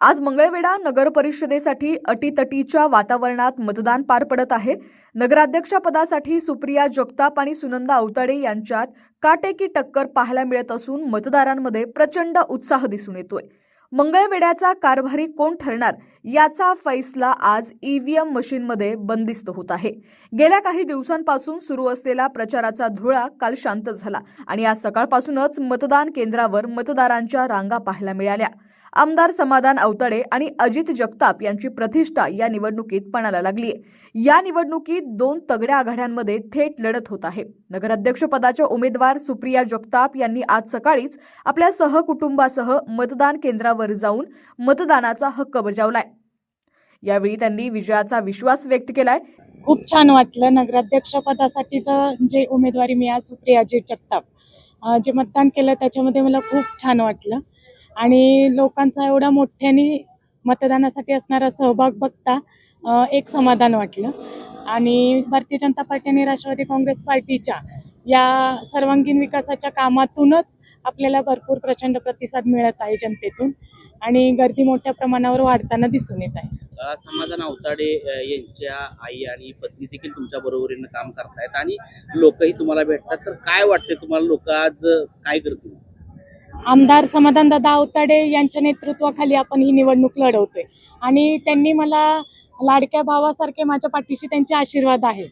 आज मंगळवेढा नगर परिषदेसाठी अटीतटीच्या वातावरणात मतदान पार पडत आहे. नगराध्यक्षपदासाठी सुप्रिया जगताप आणि सुनंदा अवताडे यांच्यात काटेकी टक्कर पाहायला मिळत असून मतदारांमध्ये प्रचंड उत्साह दिसून येतोय. मंगळवेड्याचा कारभारी कोण ठरणार याचा फैसला आज ईव्हीएम मशीनमध्ये बंदिस्त होत आहे. गेल्या काही दिवसांपासून सुरू असलेला प्रचाराचा धुळा काल शांत झाला आणि आज सकाळपासूनच मतदान केंद्रावर मतदारांच्या रांगा पाहायला मिळाल्या. आमदार समाधान अवतडे आणि अजित जगताप यांची प्रतिष्ठा या निवडणुकीत पणाला लागलीय. या निवडणुकीत दोन तगड्या आघाड्यांमध्ये थेट लढत होत आहे. नगराध्यक्षपदाच्या उमेदवार सुप्रिया जगताप यांनी आज सकाळीच आपल्या सहकुटुंबासह मतदान केंद्रावर जाऊन मतदानाचा हक्क बजावलाय. यावेळी त्यांनी विजयाचा विश्वास व्यक्त केलाय. खूप छान वाटलं नगराध्यक्षपदासाठीचं जे उमेदवारी मी आज सुप्रियाजी जगताप. जे मतदान केलं त्याच्यामध्ये मला खूप छान वाटलं. आणि लोकांचा एवढा मोठ्याने मतदानासाठी असणारा सहभाग बघता एक समाधान वाटलं. आणि भारतीय जनता पार्टी आणि राष्ट्रवादी काँग्रेस पार्टीच्या या सर्वांगीण विकासाच्या कामातूनच आपल्याला भरपूर प्रचंड प्रतिसाद मिळत आहे जनतेतून. आणि गर्दी मोठ्या प्रमाणावर वाढताना दिसून येत आहे. समाधान अवताडे यांच्या आई आणि पत्नी देखील तुमच्या बरोबरीनं काम करतायत आणि लोकही तुम्हाला भेटतात. तर काय वाटते तुम्हाला? लोक आज काय करतील? आमदार समाधानदादा अवताडे यांच्या नेतृत्वाखाली आपण ही निवडणूक लढवतोय. आणि त्यांनी मला लाडक्या भावासारखे माझ्या पाठीशी त्यांचे आशीर्वाद आहे.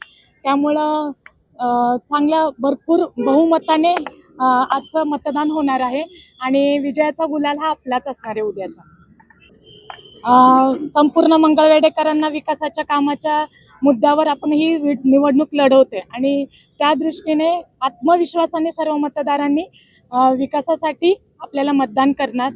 त्यामुळं चांगल्या भरपूर बहुमताने आजचं मतदान होणार आहे. आणि विजयाचा गुलाल हा आपलाच असणार आहे उद्याचा. संपूर्ण मंगळवेडेकरांना विकासाच्या कामाच्या मुद्द्यावर आपण ही वि- निवडणूक लढवतोय. आणि त्या दृष्टीने आत्मविश्वासाने सर्व मतदारांनी विकासासाठी आपल्याला मतदान करणार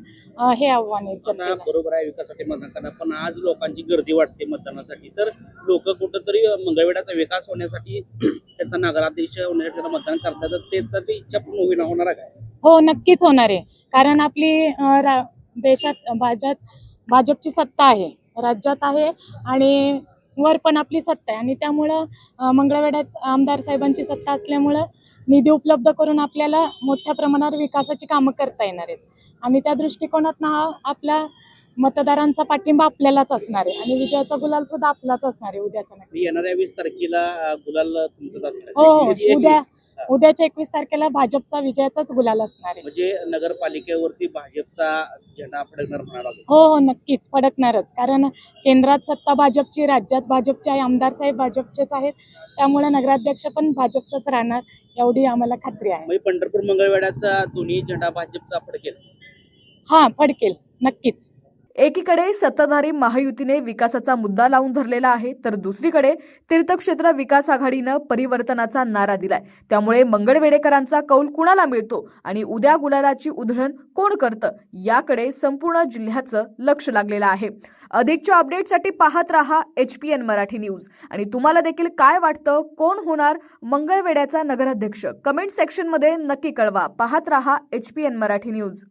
हे आव्हान आहे जनतेला. बरोबर आहे विकासासाठी मतदान करणार पण आज लोकांची गर्दी वाटते मतदानासाठी. तर लोक कुठंतरी मंगळवेढ्याचा विकास होण्यासाठी त्यांचा नगराध्यक्ष होण्यासाठी त्यांना मतदान करतात. तर त्याचा ती इच्छा पूर्ण होईल होणार आहे काय? हो नक्कीच होणार आहे. कारण आपली अं, रा- देशात भाजप भाजपची सत्ता आहे. राज्यात आहे आणि वर पण आपली सत्ता आहे. आणि त्यामुळं अं, मंगळवेढ्यात आमदार साहेबांची सत्ता असल्यामुळं निधी उपलब्ध करून आपल्याला मोठ्या प्रमाणावर विकासाची कामं करता येणार आहेत. आणि त्या दृष्टिकोनातनं हा आपला मतदारांचा पाठिंबा आपल्यालाच असणार आहे आणि विजयाचा गुलाल सुद्धा आपलाच असणार आहे उद्याचा नक्की येणाऱ्या वीस तारखेला गुलाल तुमचंच असणार हो, हो. उद्या-. उद्याच्या एकवीस तारखेला भाजपचा विजयाचाच गुलाल असणार आहे. म्हणजे नगरपालिकेवरती भाजपचा झेंडा फडकणार म्हणाला हो हो. नक्कीच फडकणारच. कारण केंद्रात सत्ता भाजपची राज्यात भाजपचे आहे आमदार साहेब भाजपचेच आहेत. त्यामुळे नगराध्यक्ष पण भाजपचंच राहणार. एवढी आम्हाला खात्री आहे. म्हणजे पंढरपूर मंगळवेढ्याचा दोन्ही झेंडा भाजपचा फडकेल. हा फडकेल. नक्कीच. एकीकडे सत्ताधारी महायुतीने विकासाचा मुद्दा लावून धरलेला आहे तर दुसरीकडे तीर्थक्षेत्र विकास आघाडीनं परिवर्तनाचा नारा दिलाय. त्यामुळे मंगळवेडेकरांचा कौल कुणाला मिळतो आणि उद्या गुलालाची उधळण कोण करतं याकडे संपूर्ण जिल्ह्याचं लक्ष लागलेलं आहे. अधिकच्या अपडेटसाठी पाहत रहा H P N Marathi news. आणि तुम्हाला देखील काय वाटतं कोण होणार मंगळवेड्याचा नगराध्यक्ष? कमेंट सेक्शनमध्ये नक्की कळवा. पाहत रहा H P N Marathi news.